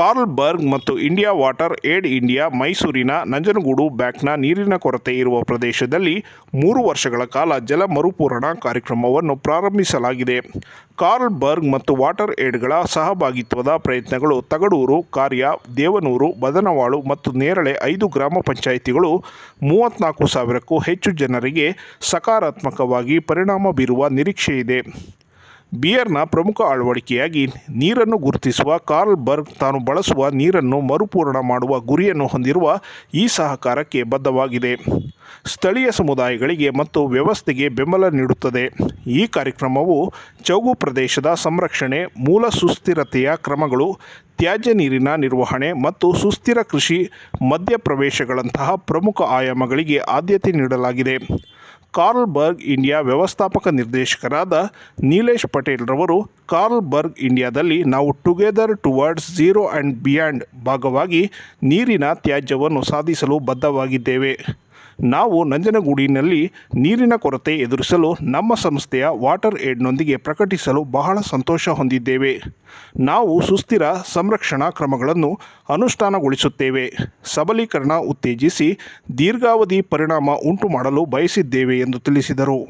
Karl burg ಮತ್ತು India water aid India ಮೈಸೂರಿನ ನಂಜನಗೂಡು ಬ್ಯಾಂಕ್ನ ನೀರಿನ ಕೊರತೆ ಇರುವ ಪ್ರದೇಶದಲ್ಲಿ ಮೂರು ವರ್ಷಗಳ ಕಾಲ ಜಲ ಮರುಪೂರಣ ಕಾರ್ಯಕ್ರಮವನ್ನು ಪ್ರಾರಂಭಿಸಲಾಗಿದೆ. ಕಾರ್ಲ್ ಬರ್ಗ್ ಮತ್ತು ವಾಟರ್ ಏಡ್ಗಳ ಸಹಭಾಗಿತ್ವದ ಪ್ರಯತ್ನಗಳು ತಗಡೂರು, ಕಾರ್ಯ, ದೇವನೂರು, ಬದನವಾಳು ಮತ್ತು ನೇರಳೆ ಐದು ಗ್ರಾಮ ಪಂಚಾಯಿತಿಗಳು ಮೂವತ್ತ್ನಾಲ್ಕು ಸಾವಿರಕ್ಕೂ ಹೆಚ್ಚು ಜನರಿಗೆ ಸಕಾರಾತ್ಮಕವಾಗಿ ಪರಿಣಾಮ ಬೀರುವ ನಿರೀಕ್ಷೆಯಿದೆ. ಬಿಯರ್ನ ಪ್ರಮುಖ ಅಳವಡಿಕೆಯಾಗಿ ನೀರನ್ನು ಗುರುತಿಸುವ ಕಾರ್ಲ್ ಬರ್ಗ್ ತಾನು ಬಳಸುವ ನೀರನ್ನು ಮರುಪೂರಣ ಮಾಡುವ ಗುರಿಯನ್ನು ಹೊಂದಿರುವ ಈ ಸಹಕಾರಕ್ಕೆ ಬದ್ಧವಾಗಿದೆ. ಸ್ಥಳೀಯ ಸಮುದಾಯಗಳಿಗೆ ಮತ್ತು ವ್ಯವಸ್ಥೆಗೆ ಬೆಂಬಲ ನೀಡುತ್ತದೆ. ಈ ಕಾರ್ಯಕ್ರಮವು ಚೌಗು ಪ್ರದೇಶದ ಸಂರಕ್ಷಣೆ, ಮೂಲ ಸುಸ್ಥಿರತೆಯ ಕ್ರಮಗಳು, ತ್ಯಾಜ್ಯ ನೀರಿನ ನಿರ್ವಹಣೆ ಮತ್ತು ಸುಸ್ಥಿರ ಕೃಷಿ ಮಧ್ಯಪ್ರವೇಶಗಳಂತಹ ಪ್ರಮುಖ ಆಯಾಮಗಳಿಗೆ ಆದ್ಯತೆ ನೀಡಲಾಗಿದೆ. ಕಾರ್ಲ್ ಬರ್ಗ್ ಇಂಡಿಯಾ ವ್ಯವಸ್ಥಾಪಕ ನಿರ್ದೇಶಕರಾದ ನೀಲೇಶ್ ಪಟೇಲ್ ರವರು ಕಾರ್ಲ್ ಬರ್ಗ್ ಇಂಡಿಯಾದಲ್ಲಿ ನಾವು together towards zero and beyond ಭಾಗವಾಗಿ ನೀರಿನ ತ್ಯಾಜ್ಯವನ್ನು ಸಾಧಿಸಲು ಬದ್ಧವಾಗಿದ್ದೇವೆ. ನಾವು ನಂಜನಗೂಡಿನಲ್ಲಿ ನೀರಿನ ಕೊರತೆ ಎದುರಿಸಲು ನಮ್ಮ ಸಂಸ್ಥೆಯ ವಾಟರ್ ಏಡ್ನೊಂದಿಗೆ ಪ್ರಕಟಿಸಲು ಬಹಳ ಸಂತೋಷ ಹೊಂದಿದ್ದೇವೆ. ನಾವು ಸುಸ್ಥಿರ ಸಂರಕ್ಷಣಾ ಕ್ರಮಗಳನ್ನು ಅನುಷ್ಠಾನಗೊಳಿಸುತ್ತೇವೆ. ಸಬಲೀಕರಣ ಉತ್ತೇಜಿಸಿ ದೀರ್ಘಾವಧಿ ಪರಿಣಾಮ ಉಂಟು ಮಾಡಲು ಬಯಸಿದ್ದೇವೆ ಎಂದು ತಿಳಿಸಿದರು.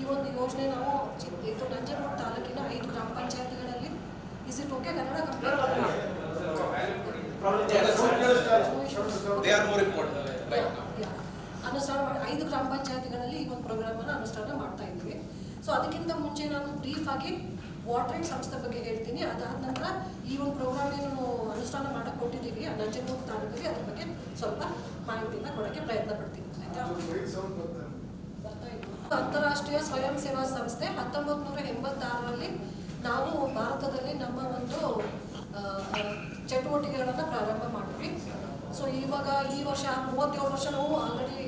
ಈ ಒಂದು ಯೋಜನೆ ನಾವು ಇದು ನಂಜನಗೂಡು ತಾಲೂಕಿನ ಐದು ಗ್ರಾಮ ಪಂಚಾಯತಿಗಳಲ್ಲಿ is it okay Kannada they are more important right now. ಅನುಷ್ಠಾನ ಮಾಡಿ ಐದು ಗ್ರಾಮ ಪಂಚಾಯತಿಗಳಲ್ಲಿ ಈ ಒಂದು ಪ್ರೋಗ್ರಾಮನ್ನು ಅನುಷ್ಠಾನ ಮಾಡ್ತಾ ಇದ್ದೀವಿ. ಸೊ ಅದಕ್ಕಿಂತ ಮುಂಚೆ ನಾನು ಬ್ರೀಫ್ ಆಗಿ ವಾಟರ್ ಸಂಸ್ಥೆ ಬಗ್ಗೆ ಹೇಳ್ತೀನಿ. ಅದಾದ ನಂತರ ಈ ಒಂದು ಪ್ರೋಗ್ರಾಮ್ ಏನು ಅನುಷ್ಠಾನ ಮಾಡಕ್ಕೆ ಕೊಟ್ಟಿದ್ದೀವಿ. ನಂಜನಗೂಡು ತಾಲೂಕಿಗೆ ಅದ್ರ ಬಗ್ಗೆ ಸ್ವಲ್ಪ ಮಾಹಿತಿನ ಕೊಡೋಕ್ಕೆ ಪ್ರಯತ್ನ ಪಡ್ತೀನಿ. ಆಯ್ತಾ? ಇದ್ವು. ಅಂತಾರಾಷ್ಟ್ರೀಯ ಸ್ವಯಂ ಸೇವಾ ಸಂಸ್ಥೆ ಹತ್ತೊಂಬತ್ತು ನೂರ ಎಂಬತ್ತಾರರಲ್ಲಿ ನಾವು ಭಾರತದಲ್ಲಿ ನಮ್ಮ ಒಂದು ಚಟುವಟಿಕೆಗಳನ್ನು ಪ್ರಾರಂಭ ಮಾಡಿದ್ವಿ. ಸೊ ಇವಾಗ ಈ ವರ್ಷ, ಮೂವತ್ತೇಳು ವರ್ಷ ನಾವು ಆಲ್ರೆಡಿ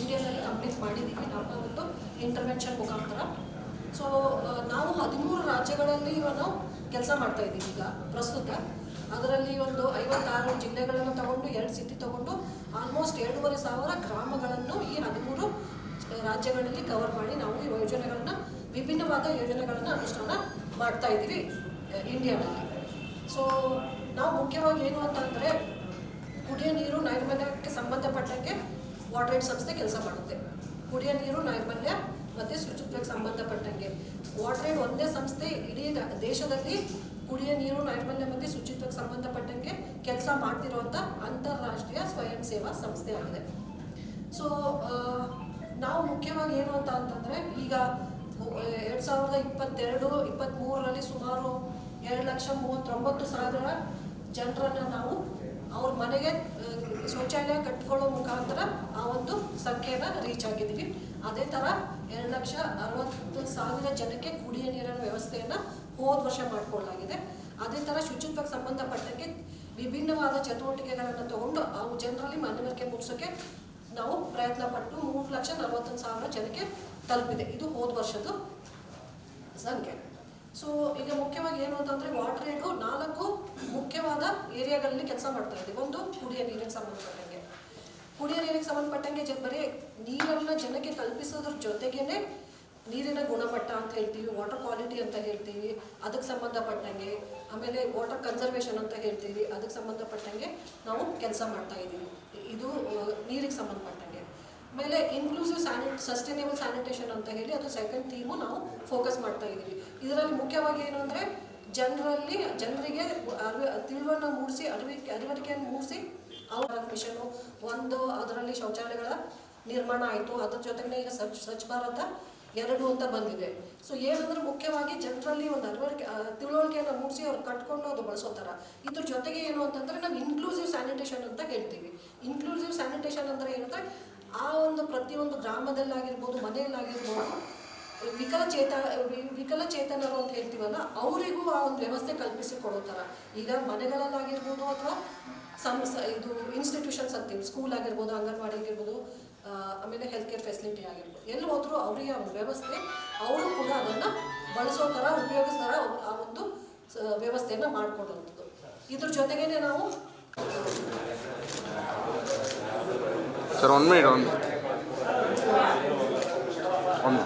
ಇಂಡಿಯಾದಲ್ಲಿ ಕಂಪ್ಲೀಟ್ ಮಾಡಿದ್ದೀವಿ. ನಮ್ಮ ಒಂದು ಇಂಟರ್ವೆನ್ಷನ್ ಮುಖಾಂತರ. ಸೊ ನಾವು ಹದಿಮೂರು ರಾಜ್ಯಗಳಲ್ಲಿ ಇವನು ಕೆಲಸ ಮಾಡ್ತಾ ಇದ್ದೀವಿ ಈಗ, ಪ್ರಸ್ತುತ. ಅದರಲ್ಲಿ ಒಂದು ಐವತ್ತಾರು ಜಿಲ್ಲೆಗಳನ್ನು ತಗೊಂಡು, ಎರಡು ಸಿಟಿ ತಗೊಂಡು ಆಲ್ಮೋಸ್ಟ್ ಎರಡೂವರೆ ಸಾವಿರ ಗ್ರಾಮಗಳನ್ನು ಈ ಹದಿಮೂರು ರಾಜ್ಯಗಳಲ್ಲಿ ಕವರ್ ಮಾಡಿ ನಾವು ಈ ಯೋಜನೆಗಳನ್ನ ವಿಭಿನ್ನವಾದ ಯೋಜನೆಗಳನ್ನು ಅನುಷ್ಠಾನ ಮಾಡ್ತಾ ಇದ್ದೀವಿ ಇಂಡಿಯಾದಲ್ಲಿ. ಸೊ ನಾವು ಮುಖ್ಯವಾಗಿ ಏನು ಅಂತ ಅಂದರೆ, ಕುಡಿಯೋ ನೀರು ನೈರ್ಮಲ್ಯಕ್ಕೆ ಸಂಬಂಧಪಟ್ಟಂಗೆ ವಾಟರ್ ಏಡ್ ಸಂಸ್ಥೆ ಕೆಲಸ ಮಾಡುತ್ತೆ. ಕುಡಿಯೋ ನೀರು ನೈರ್ಮಲ್ಯ ಮತ್ತು ಶುಚಿತ್ವಕ್ಕೆ ಸಂಬಂಧಪಟ್ಟಂಗೆ. ವಾಟರ್ ಏಡ್ ಒಂದೇ ಸಂಸ್ಥೆ ಇಡೀ ದೇಶದಲ್ಲಿ ಕುಡಿಯೋ ನೀರು ನೈರ್ಮಲ್ಯ ಮತ್ತು ಶುಚಿತ್ವಕ್ಕೆ ಸಂಬಂಧಪಟ್ಟಂಗೆ ಕೆಲಸ ಮಾಡ್ತಿರುವಂಥ ಅಂತಾರಾಷ್ಟ್ರೀಯ ಸ್ವಯಂ ಸೇವಾ ಸಂಸ್ಥೆ ಆಗಿದೆ ಸೊ ನಾವು ಮುಖ್ಯವಾಗಿ ಏನು ಅಂತ ಅಂತಂದರೆ, ಈಗ ಎರಡು ಸಾವಿರದ ಇಪ್ಪತ್ತೆರಡು ಇಪ್ಪತ್ತ್ಮೂರರಲ್ಲಿ ಸುಮಾರು ಎರಡು ಲಕ್ಷ ಮೂವತ್ತೊಂಬತ್ತು ಸಾವಿರ ಜನರನ್ನು ನಾವು ಅವ್ರ ಮನೆಗೆ ಶೌಚಾಲಯ ಕಟ್ಕೊಳ್ಳೋ ಮುಖಾಂತರ ಆ ಒಂದು ಸಂಖ್ಯೆನ ರೀಚ್ ಆಗಿದ್ದೀವಿ. ಅದೇ ಥರ ಎರಡು ಲಕ್ಷ ಅರವತ್ತು ಸಾವಿರ ಜನಕ್ಕೆ ಕುಡಿಯ ನೀರಿನ ವ್ಯವಸ್ಥೆಯನ್ನು ಹೋದ ವರ್ಷ ಮಾಡಿಕೊಳ್ಳಲಾಗಿದೆ ಅದೇ ಥರ ಶುಚಿತ್ವಕ್ಕೆ ಸಂಬಂಧಪಟ್ಟಂಗೆ ವಿಭಿನ್ನವಾದ ಚಟುವಟಿಕೆಗಳನ್ನು ತಗೊಂಡು ಅವು ಜನರಲ್ಲಿ ಮನವರಿಕೆ ಮೂಡಿಸೋಕ್ಕೆ ನಾವು ಪ್ರಯತ್ನ ಪಟ್ಟು ಮೂರು ಲಕ್ಷ ನಲವತ್ತೊಂದು ಸಾವಿರ ಜನಕ್ಕೆ ತಲುಪಿದೆ. ಇದು ಹೋದ ವರ್ಷದ್ದು ಸಂಖ್ಯೆ. ಸೊ ಈಗ ಮುಖ್ಯವಾಗಿ ಏನು ಅಂತಂದರೆ ವಾಟರ್ ಏಡು ನಾಲ್ಕು ಮುಖ್ಯವಾದ ಏರಿಯಾಗಳಲ್ಲಿ ಕೆಲಸ ಮಾಡ್ತಾ ಇದ್ದೀವಿ ಒಂದು ಕುಡಿಯ ನೀರಿಗೆ ಸಂಬಂಧಪಟ್ಟಂಗೆ. ಕುಡಿಯ ನೀರಿಗೆ ಸಂಬಂಧಪಟ್ಟಂಗೆ ಬರೀ ನೀರನ್ನು ಜನಕ್ಕೆ ತಲುಪಿಸೋದ್ರ ಜೊತೆಗೇನೆ ನೀರಿನ ಗುಣಮಟ್ಟ ಅಂತ ಹೇಳ್ತೀವಿ ವಾಟರ್ ಕ್ವಾಲಿಟಿ ಅಂತ ಹೇಳ್ತೀವಿ, ಅದಕ್ಕೆ ಸಂಬಂಧಪಟ್ಟಂಗೆ, ಆಮೇಲೆ ವಾಟರ್ ಕನ್ಸರ್ವೇಷನ್ ಅಂತ ಹೇಳ್ತೀವಿ, ಅದಕ್ಕೆ ಸಂಬಂಧಪಟ್ಟಂಗೆ ನಾವು ಕೆಲಸ ಮಾಡ್ತಾ ಇದ್ದೀವಿ. ಇದು ನೀರಿಗೆ ಸಂಬಂಧಪಟ್ಟಂಗೆ. ಆಮೇಲೆ ಇನ್ಕ್ಲೂಸಿವ್ ಸ್ಯಾನಿ ಸಸ್ಟೈನೇಬಲ್ ಸ್ಯಾನಿಟೇಷನ್ ಅಂತ ಹೇಳಿ ಅದು ಸೆಕೆಂಡ್ ಥೀಮು ನಾವು ಫೋಕಸ್ ಮಾಡ್ತಾ ಇದ್ದೀವಿ. ಇದರಲ್ಲಿ ಮುಖ್ಯವಾಗಿ ಏನು ಅಂದರೆ, ಜನರಲ್ಲಿ, ಜನರಿಗೆ ಅರಿವು, ತಿಳುವನ್ನು ಮೂಡಿಸಿ ಅರಿವಿಕೆ ಅರಿವರಿಕೆಯನ್ನು ಮೂಡಿಸಿ, ಅವರ ಮಿಷನು ಒಂದು, ಅದರಲ್ಲಿ ಶೌಚಾಲಯಗಳ ನಿರ್ಮಾಣ ಆಯಿತು. ಅದ್ರ ಜೊತೆಗೆ ಈಗ ಸ್ವಚ್ಛ ಸ್ವಚ್ಛ ಭಾರತ ಎರಡು ಅಂತ ಬಂದಿದೆ. ಸೊ ಏನಂದ್ರೆ ಮುಖ್ಯವಾಗಿ ಜನರಲ್ಲಿ ಒಂದು ಅರಿವರಿಕೆ ಆ, ತಿಳುವಳಿಕೆಯನ್ನು ಮೂಡಿಸಿ ಅವ್ರು ಕಟ್ಕೊಂಡು ಅದು ಬಳಸೋ ಥರ. ಇದ್ರ ಜೊತೆಗೆ ಏನು ಅಂತಂದರೆ ನಾವು ಇನ್ಕ್ಲೂಸಿವ್ ಸ್ಯಾನಿಟೇಷನ್ ಅಂತ ಹೇಳ್ತೀವಿ. ಇನ್ಕ್ಲೂಸಿವ್ ಸ್ಯಾನಿಟೇಷನ್ ಅಂದ್ರೆ ಏನಂದರೆ ಆ ಒಂದು ಪ್ರತಿಯೊಂದು ಗ್ರಾಮದಲ್ಲಾಗಿರ್ಬೋದು ಮನೆಯಲ್ಲಾಗಿರ್ಬೋದು ವಿಕಲಚೇತ ವಿಕಲಚೇತನರು ಅಂತ ಹೇಳ್ತೀವಲ್ಲ ಅವರಿಗೂ ಆ ಒಂದು ವ್ಯವಸ್ಥೆ ಕಲ್ಪಿಸಿ ಕೊಡೋ ಥರ. ಈಗ ಮನೆಗಳಲ್ಲಾಗಿರ್ಬೋದು ಅಥವಾ ಸಂಸ್ ಇದು ಇನ್ಸ್ಟಿಟ್ಯೂಷನ್ಸ್ ಅಂತೀವಿ. ಸ್ಕೂಲ್ ಆಗಿರ್ಬೋದು ಅಂಗನವಾಡಿ ಆಗಿರ್ಬೋದು ಆಮೇಲೆ ಹೆಲ್ತ್ ಕೇರ್ ಫೆಸಿಲಿಟಿ ಆಗಿರ್ಬೋದು. ಎಲ್ಲಿ ಹೋದರೂ ಅವರಿಗೆ ಒಂದು ವ್ಯವಸ್ಥೆ, ಅವರು ಕೂಡ ಅದನ್ನು ಬಳಸೋ ಥರ ಉಪಯೋಗಿಸೋ ಥರ ಆ ಒಂದು ವ್ಯವಸ್ಥೆಯನ್ನು ಮಾಡಿಕೊಡುವಂಥದ್ದು ಇದ್ರ ಜೊತೆಗೇನೆ ನಾವು ಸರ್, ಒಂದು ಮಿನಿಟ್ ಒಂದು ಒಂದು